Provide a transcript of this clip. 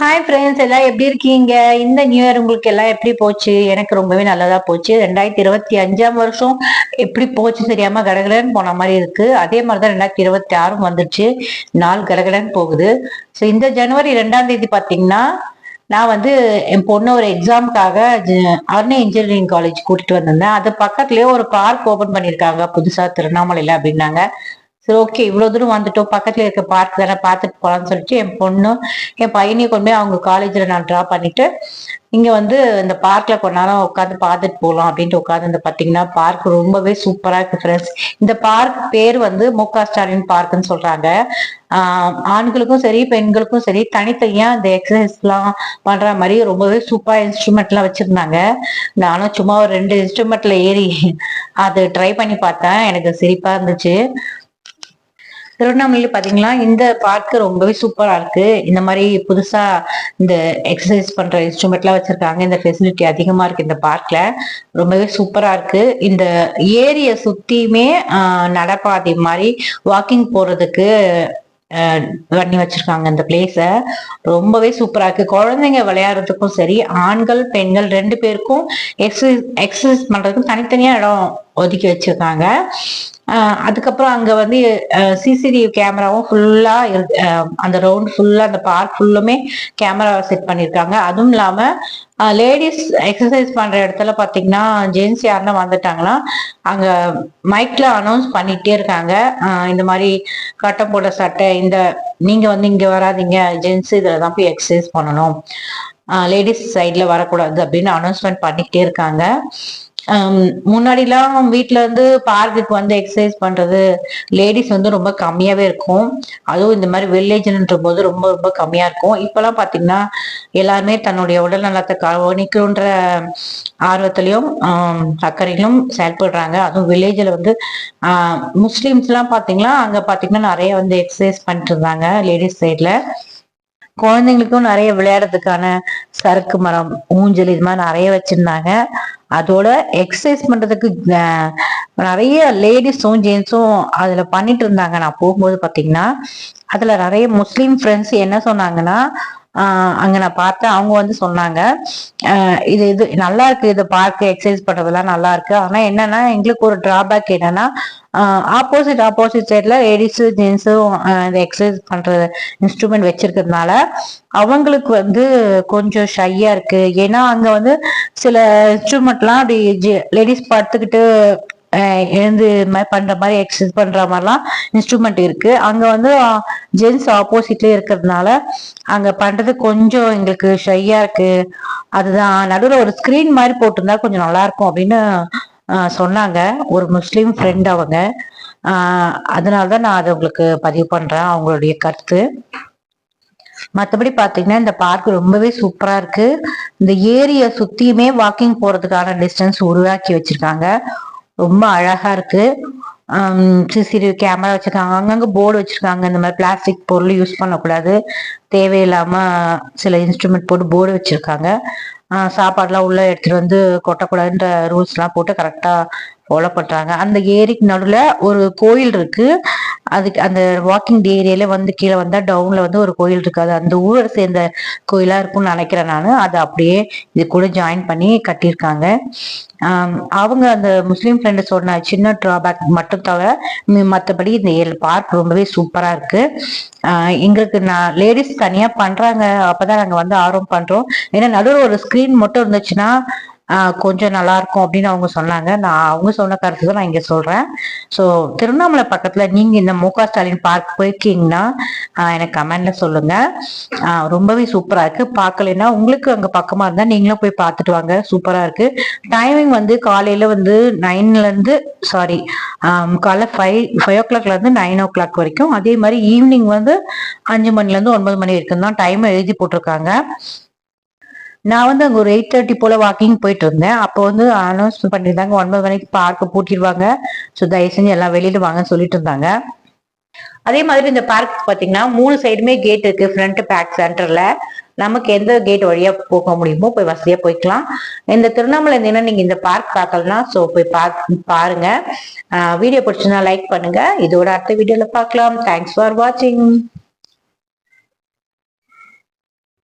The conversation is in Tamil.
ஹாய் ஃப்ரெண்ட்ஸ் எல்லாம் எப்படி இருக்கீங்க? இந்த நியூ இயர் உங்களுக்கு எல்லாம் எப்படி போச்சு? எனக்கு ரொம்பவே நல்லதா போச்சு. ரெண்டாயிரத்தி இருபத்தி அஞ்சாம் வருஷம் எப்படி போச்சு தெரியாம கடகடன்னு போன மாதிரி இருக்கு. அதே மாதிரிதான் ரெண்டாயிரத்தி இருபத்தி ஆறும் வந்துருச்சு. நாள் கடகடன்னு போகுது. ஸோ இந்த ஜனவரி ரெண்டாம் தேதி பார்த்தீங்கன்னா நான் வந்து என் பொண்ணு ஒரு எக்ஸாமுக்காக அருணை இன்ஜினியரிங் காலேஜ் கூட்டிட்டு வந்திருந்தேன். அது பக்கத்துலயே ஒரு பார்க் ஓபன் பண்ணியிருக்காங்க. புதுசா திருவண்ணாமலையில அப்படின்னாங்க. சரி ஓகே இவ்வளவு தூரம் வந்துட்டோம். பக்கத்துல இருக்க பார்க் தானே பார்த்துட்டு போகலான்னு சொல்லிட்டு என் பொண்ணும் என் பையனையும் கொண்டு போய் அவங்க காலேஜ்ல நான் ட்ரா பண்ணிட்டு இங்க வந்து இந்த பார்க்ல கொஞ்ச நேரம் உட்காந்து பார்த்துட்டு போகலாம் அப்படின்ட்டு உட்காந்து இந்த பாத்தீங்கன்னா பார்க் ரொம்பவே சூப்பரா இருக்கு ஃப்ரெண்ட்ஸ் இந்த பார்க் பேர் வந்து மு க ஸ்டாலின் பார்க்னு சொல்றாங்க. ஆஹ் ஆண்களுக்கும் சரி பெண்களுக்கும் சரி தனித்தனியா இந்த எக்ஸசைஸ் எல்லாம் பண்ற மாதிரி ரொம்பவே சூப்பரா இன்ஸ்ட்ருமெண்ட் எல்லாம் வச்சிருந்தாங்க. நானும் சும்மா ஒரு ரெண்டு இன்ஸ்ட்ருமெண்ட்ல ஏறி அது ட்ரை பண்ணி பார்த்தேன். எனக்கு சிரிப்பா இருந்துச்சு. திருவண்ணாமலையில பாத்தீங்களா? இந்த பார்க்கு ரொம்பவே சூப்பரா இருக்கு. இந்த மாதிரி புதுசா இந்த எக்ஸசைஸ் பண்ற இன்ஸ்ட்ருமெண்ட் எல்லாம் வச்சிருக்காங்க. இந்த ஃபெசிலிட்டி அதிகமா இருக்கு இந்த பார்க்ல ரொம்பவே சூப்பரா இருக்கு. இந்த ஏரிய சுத்தியுமே நடப்பாதை மாதிரி வாக்கிங் போறதுக்கு பண்ணி வச்சிருக்காங்க இந்த பிளேஸ ரொம்பவே சூப்பரா இருக்கு. குழந்தைங்க விளையாடுறதுக்கும் சரி ஆண்கள் பெண்கள் ரெண்டு பேருக்கும் எக்ஸசைஸ் எக்ஸசைஸ் பண்றதுக்கும் தனித்தனியா இடம் ஒதுக்கி வச்சிருக்காங்க. அதுக்கப்புறம் அங்கே வந்து சிசிடிவி கேமராவும் ஃபுல்லாக அந்த ரவுண்ட் ஃபுல்லாக அந்த பார்க் ஃபுல்லுமே கேமரா செட் பண்ணிருக்காங்க. அதுவும் இல்லாமல் லேடிஸ் எக்ஸசைஸ் பண்ணுற இடத்துல பார்த்தீங்கன்னா ஜென்ஸ் யாருன்னா வந்துட்டாங்கன்னா அங்கே மைக்கில் அனௌன்ஸ் பண்ணிகிட்டே இருக்காங்க. இந்த மாதிரி கட்டம் போட்ட சட்டை இந்த நீங்கள் வந்து இங்கே வராதிங்க ஜென்ஸ் இதில் தான் போய் எக்ஸசைஸ் பண்ணணும். லேடிஸ் சைடில் வரக்கூடாது அப்படின்னு அனௌன்ஸ்மெண்ட் பண்ணிக்கிட்டே இருக்காங்க. முன்னாடிலாம் வீட்டுல இருந்து பார்க்குக்கு வந்து எக்ஸசைஸ் பண்றது லேடிஸ் வந்து ரொம்ப கம்மியாவே இருக்கும். அதுவும் இந்த மாதிரி வில்லேஜ்ன்ற போது ரொம்ப ரொம்ப கம்மியா இருக்கும். இப்பெல்லாம் பாத்தீங்கன்னா எல்லாருமே தன்னுடைய உடல் நலத்தை கவனிக்கணுன்ற ஆர்வத்திலையும் அக்கறையிலும் செயல்படுறாங்க. அதுவும் வில்லேஜ்ல வந்து முஸ்லிம்ஸ் எல்லாம் பாத்தீங்கன்னா அங்க பாத்தீங்கன்னா நிறைய வந்து எக்ஸசைஸ் பண்ணிட்டு இருந்தாங்க லேடிஸ் சைட்ல குழந்தைங்களுக்கும் நிறைய விளையாடுறதுக்கான சறுக்கு மரம் ஊஞ்சல் இது மாதிரி நிறைய வச்சிருந்தாங்க. அதோட எக்ஸசைஸ் பண்றதுக்கு நிறைய லேடிஸும் ஜென்ஸும் அதுல பண்ணிட்டு இருந்தாங்க. நான் போகும்போது பாத்தீங்கன்னா அதுல நிறைய முஸ்லீம் ஃப்ரெண்ட்ஸ் என்ன சொன்னாங்கன்னா அங்க நான் பார்த்தேன். அவங்க வந்து சொன்னாங்க இது இது நல்லா இருக்கு. இது பார்க்க எக்ஸசைஸ் பண்றதெல்லாம் நல்லா இருக்கு. ஆனா என்னன்னா எங்களுக்கு ஒரு டிராபேக் என்னன்னா ஆப்போசிட் ஆப்போசிட் சைட்ல லேடிஸு ஜென்ஸும் இந்த எக்ஸசைஸ் பண்ற இன்ஸ்ட்ருமெண்ட் வச்சிருக்கிறதுனால அவங்களுக்கு வந்து கொஞ்சம் ஷையா இருக்கு. ஏன்னா அங்க வந்து சில இன்ஸ்ட்ருமெண்ட்லாம் அப்படி லேடிஸ் படுத்துக்கிட்டு எழுந்து இது மாதிரி பண்ற மாதிரி எக்ஸசைஸ் பண்ற மாதிரிலாம் இன்ஸ்ட்ருமெண்ட் இருக்கு. அங்க வந்து ஜென்ஸ் ஆப்போசிட்லயே இருக்கிறதுனால அங்க பண்றது கொஞ்சம் எங்களுக்கு ஷையா இருக்கு. அதுதான். நடுவில் ஒரு ஸ்கிரீன் மாதிரி போட்டிருந்தா கொஞ்சம் நல்லா இருக்கும் அப்படின்னு சொன்னாங்க. ஒரு முஸ்லீம் ஃப்ரெண்ட் அவங்க. அதனால தான் நான் அதை உங்களுக்கு பதிவு பண்றேன் அவங்களுடைய கருத்து. மற்றபடி பார்த்தீங்கன்னா இந்த பார்க் ரொம்பவே சூப்பராக இருக்கு. இந்த ஏரியை சுற்றியுமே வாக்கிங் போறதுக்கான டிஸ்டன்ஸ் உருவாக்கி வச்சிருக்காங்க. ரொம்ப அழகா இருக்கு. சிசிடிவி கேமரா வச்சிருக்காங்க. அங்கங்க போர்டு வச்சிருக்காங்க. இந்த மாதிரி பிளாஸ்டிக் பொருள் யூஸ் பண்ணக்கூடாது. தேவையில்லாம சில இன்ஸ்ட்ருமெண்ட் போட்டு போர்டு வச்சிருக்காங்க. சாப்பாடுலாம் உள்ள எடுத்துட்டு வந்து கொட்டக்கூடாதுன்ற ரூல்ஸ் எல்லாம் போட்டு கரெக்டா ஃபாலோ பண்றாங்க. அந்த ஏரிக்கு நடுவில் ஒரு கோயில் இருக்கு. அதுக்கு அந்த வாக்கிங் ஏரியால வந்து கீழே வந்தா டவுன்ல வந்து ஒரு கோயில் இருக்காது. அந்த ஊரை சேர்ந்த கோயிலா இருக்கும்னு நினைக்கிறேன் நான். அதை அப்படியே இது கூட ஜாயின் பண்ணி கட்டியிருக்காங்க. அவங்க அந்த முஸ்லீம் ஃப்ரெண்டு சொன்ன சின்ன டிராபேக் மட்டும் தவிர மற்றபடி இந்த பார்க் ரொம்பவே சூப்பரா இருக்கு. எங்களுக்கு நான் லேடிஸ் தனியா பண்றாங்க. அப்பதான் நாங்க வந்து ஆர்வம் பண்றோம். ஏன்னா நடுவில் ஒரு ஸ்கிரீன் மட்டும் இருந்துச்சுன்னா கொஞ்சம் நல்லா இருக்கும் அப்படின்னு அவங்க சொன்னாங்க. நான் அவங்க சொன்ன கருத்து தான் நான் இங்க சொல்றேன். ஸோ திருவண்ணாமலை பக்கத்துல நீங்க இந்த மு க ஸ்டாலின் பார்க் போயிருக்கீங்கன்னா எனக்கு கமெண்ட்ல சொல்லுங்க. ரொம்பவே சூப்பரா இருக்கு. பார்க்கலன்னா உங்களுக்கு அங்க பக்கமா இருந்தா நீங்களும் போய் பார்த்துட்டு வாங்க. சூப்பரா இருக்கு. டைமிங் வந்து காலையில வந்து நைன்ல இருந்து சாரி காலைல ஃபைவ் ஃபைவ் ஓ கிளாக்ல இருந்து நைன் ஓ கிளாக் வரைக்கும். அதே மாதிரி ஈவினிங் வந்து அஞ்சு மணில இருந்து ஒன்பது மணி வரைக்கும் தான் டைம் எழுதி போட்டிருக்காங்க. நான் வந்து அங்கே ஒரு எயிட் தேர்ட்டி போல வாக்கிங் போயிட்டு இருந்தேன். அப்போ வந்து அனௌன்ஸ்மெண்ட் பண்ணியிருந்தாங்க. ஒன்பது மணிக்கு பார்க்க பூட்டிடுவாங்க ஸோ தயவு செஞ்சு எல்லாம் வெளியில் வாங்கன்னு சொல்லிட்டு இருந்தாங்க. அதே மாதிரி இந்த பார்க் பார்த்தீங்கன்னா மூணு சைடுமே கேட் இருக்கு. ஃப்ரண்ட் பேக் சென்டர்ல நமக்கு எந்த கேட் வழியா போக முடியுமோ போய் வசதியா போய்க்கலாம். இந்த திருவண்ணாமலை தினம் நீங்க இந்த பார்க் பார்க்கலாம் ஸோ போய் பார்க் பாருங்க. வீடியோ பிடிச்சுன்னா லைக் பண்ணுங்க. இதோட அடுத்த வீடியோல பார்க்கலாம். தேங்க்ஸ் ஃபார் வாட்சிங்